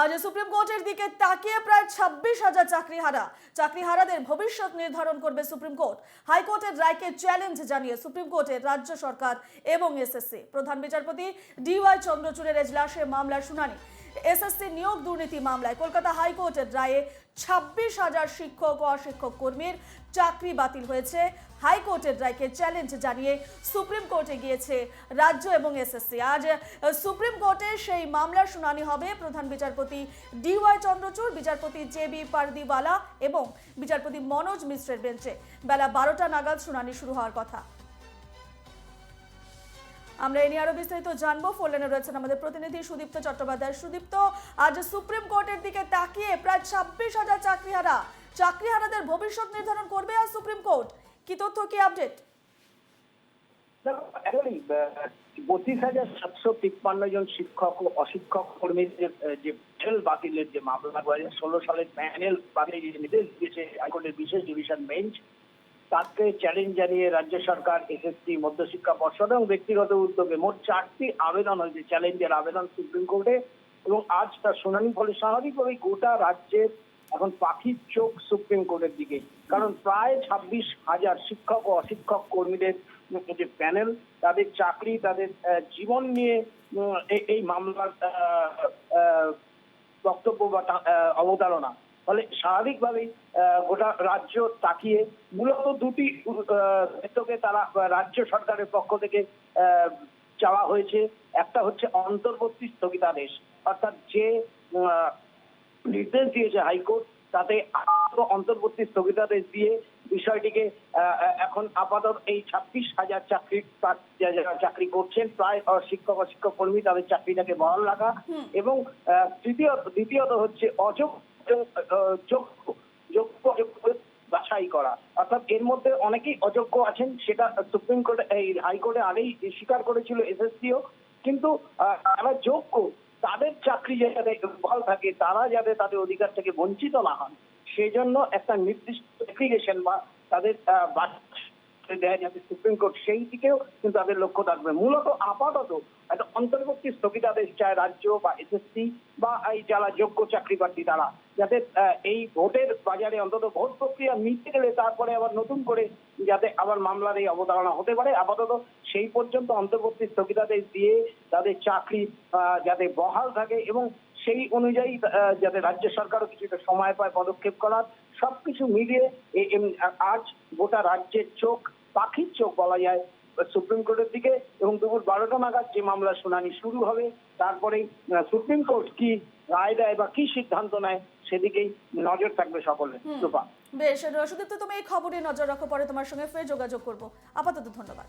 আজ সুপ্রিম কোর্টের দিকে তাকিয়ে প্রায় ছাব্বিশ হাজার চাকরিহারা। চাকরিহারাদের ভবিষ্যৎ নির্ধারণ করবে সুপ্রিম কোর্ট। হাইকোর্টের রায়কে চ্যালেঞ্জ জানিয়ে সুপ্রিম কোর্টের রাজ্য সরকার এবং এসএসসি। প্রধান বিচারপতি ডিওয়াই চন্দ্রচূড়ের এজলাসে মামলার শুনানি। এসএসসি নিয়োগ দুর্নীতি মামলায় কলকাতা হাইকোর্টের রায়ে ছাব্বিশ হাজার শিক্ষক ও অশিক্ষক কর্মীর চাকরি বাতিল হয়েছে। হাইকোর্টের রায়কে চ্যালেঞ্জ জানিয়ে সুপ্রিম কোর্টে গিয়েছে রাজ্য এবং এসএসসি। আজ সুপ্রিম কোর্টে সেই মামলার শুনানি হবে প্রধান বিচারপতি ডিওয়াই চন্দ্রচূড়, বিচারপতি জে বি পারদিওয়ালা এবং বিচারপতি মনোজ মিশ্রের বেঞ্চে। বেলা বারোটা নাগাদ শুনানি শুরু হওয়ার কথা। আমরা এ নিয়ে আরও বিস্তারিত জানব। ফোনলাইনে রয়েছেন আমাদের প্রতিনিধি সুদীপ্ত চট্টোপাধ্যায়। সুদীপ্ত, আজ সুপ্রিম কোর্টের দিকে তাকিয়ে প্রায় ছাব্বিশ হাজার চাকরিহারা, চাকরিহারাদের ভবিষ্যৎ নির্ধারণ করবে আর সুপ্রিম কোর্ট। কি তথ্য, কি আপডেট? পঁচিশ হাজার সাতশো তিপ্পান্ন জন শিক্ষক ও অশিক্ষক কর্মীদের যে প্যানেল বাতিলের যে মামলা, দু হাজার ষোলো সালের প্যানেল বাতিলের যে নির্দেশ দিয়েছে হাইকোর্টের বিশেষ ডিভিশন বেঞ্চ তাকে চ্যালেঞ্জ জানিয়ে রাজ্য সরকার এসএসসি মধ্যশিক্ষা পর্ষদ এবং ব্যক্তিগত উদ্যোগে মোট চারটি আবেদন হয়েছে চ্যালেঞ্জের আবেদন সুপ্রিম কোর্টে এবং আজ তার শুনানি, ফলে স্বাভাবিকভাবেই গোটা রাজ্যের এখন পাখির চোখ সুপ্রিম কোর্টের দিকে। কারণ প্রায় ছাব্বিশ হাজার শিক্ষক ও অশিক্ষক কর্মীদের যে প্যানেল তাদের চাকরি, তাদের জীবন নিয়ে এই- মামলার বক্তব্য বা অবতারণা। ফলে স্বাভাবিকভাবেই গোটা রাজ্য তাকিয়ে মূলত দুটি ক্ষেত্রকে তারা রাজ্য সরকারের পক্ষ থেকে চাওয়া হয়েছে। একটা হচ্ছে অন্তর্বর্তী স্থগিতাদেশ। অর্থাৎ যে নির্দেশ দিয়েছে হাইকোর্ট তাতে অন্তর্বর্তী স্থগিতাদেশ দিয়ে বিষয়টিকে এখন আপাতত এই ছাব্বিশ হাজার চাকরি যারা চাকরি করছেন। প্রায় শিক্ষক ও শিক্ষক কর্মী তাদের চাকরিটাকে বহাল রাখা। এবং তৃতীয় দ্বিতীয়ত হচ্ছে অযোগ্য আহ, যোগ্য বাছাই করা। অর্থাৎ এর মধ্যে অনেকেই অযোগ্য আছেন সেটা সুপ্রিম কোর্টে এই হাইকোর্টে আগেই স্বীকার করেছিল এসএসসিও। কিন্তু যারা যোগ্য তাদের চাকরি যাতে বহাল থাকে তারা যাতে তাদের অধিকার থেকে বঞ্চিত না হন সেজন্য একটা নির্দিষ্ট অ্যাপ্লিকেশন বা তাদের আহ, বাছাই দেয় যাতে সুপ্রিম কোর্ট সেই দিকেও কিন্তু তাদের লক্ষ্য থাকবে। মূলত আপাতত একটা অন্তর্বর্তী স্থগিতাদেশ চায় রাজ্য বা এসএসসি বা এই যারা যোগ্য চাকরি প্রার্থী তারা যাতে এই ভোটের বাজারে অন্তত ভোট প্রক্রিয়া মিটে গেলে তারপরে আবার নতুন করে যাতে আবার মামলার এই অবতারণা হতে পারে। আপাতত সেই পর্যন্ত অন্তর্বর্তী স্থগিতাদেশ দিয়ে তাদের চাকরি যাতে বহাল থাকে এবং সেই অনুযায়ী যাতে রাজ্য সরকারও কিছুটা সময় পায় পদক্ষেপ করার। সবকিছু মিলিয়ে আজ গোটা রাজ্যের চোখ পাখির চোখ বলা যায় সুপ্রিম কোর্টের দিকে এবং দুপুর বারোটা নাগাদ যে মামলা শুনানি শুরু হবে তারপরেই আহ, সুপ্রিম কোর্ট কি রায় দেয় বা কি সিদ্ধান্ত নেয় সেদিকেই নজর থাকবে সকলে রূপা বেশ সুদীপ্ত তুমি এই খবরে নজর রাখো পরে তোমার সঙ্গে ফের যোগাযোগ করব। আপাতত ধন্যবাদ।